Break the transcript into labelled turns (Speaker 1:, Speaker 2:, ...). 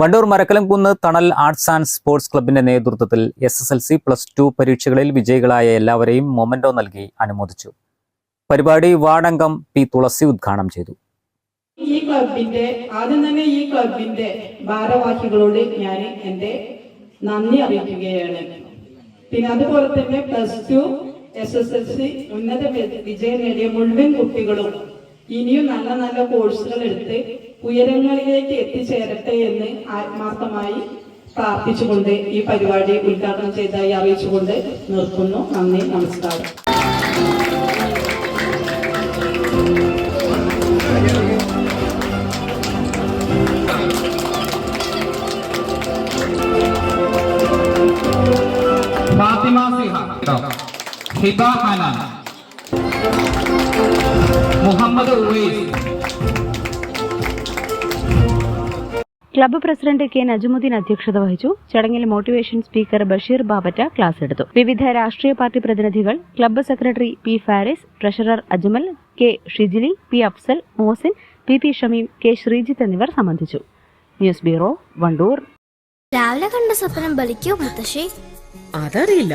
Speaker 1: Wandoor Marakkalamkunnu Thanal arts and sports ക്ലബിന്റെ നേതൃത്വത്തിൽ S S L C plus two പരീക്ഷകളിൽ വിജയികളായ എല്ലാവരെയും മൊമെന്റോ നൽകി അനുമോദിച്ചു. പരിപാടി വാർഡംഗം പി തുളസി ഉദ്ഘാടനം ചെയ്തു.
Speaker 2: ഈ ക്ലബിന്റെ ആദ്യം തന്നെ ഈ ക്ലബിന്റെ ഭാരവാഹികളോട് ഞാൻ എന്റെ നന്ദി അറിയിക്കുകയാണ്. പിന്നെ അതുപോലെ തന്നെ plus two S S L C ഉന്നത വിജയം നേടിയ മുഴുവൻ കുട്ടികളും ഇനിയും നല്ല നല്ല കോഴ്സുകൾ എടുത്ത് ഉയരങ്ങളിലേക്ക് എത്തിച്ചേരട്ടെ എന്ന് ആത്മാർത്ഥമായി പ്രാർത്ഥിച്ചുകൊണ്ട് ഈ പരിപാടി ഉദ്ഘാടനം ചെയ്തതായി അറിയിച്ചുകൊണ്ട് നിർത്തുന്നു. നന്ദി നമസ്കാരം.
Speaker 3: Fathima Siha Hiba Hanan. Muhammad Uvais
Speaker 4: club president K Najumuddin അധ്യക്ഷത വഹിച്ചു. ചടങ്ങിൽ motivation speaker Basheer Babatta class എടുത്തു. വിവിധ രാഷ്ട്രീയ പാർട്ടി പ്രതിനിധികൾ club secretary P Faris treasurer Ajmal K Shijili P Afsal Mosin P P Shameem K Sreejith എന്നിവർ സംബന്ധിച്ചു. News bureau Wandoor.
Speaker 5: രാവിലെ കണ്ട സ്വപ്നം ബലിക്കോ മുത്തശ്ശി?
Speaker 6: അതറിയില്ല.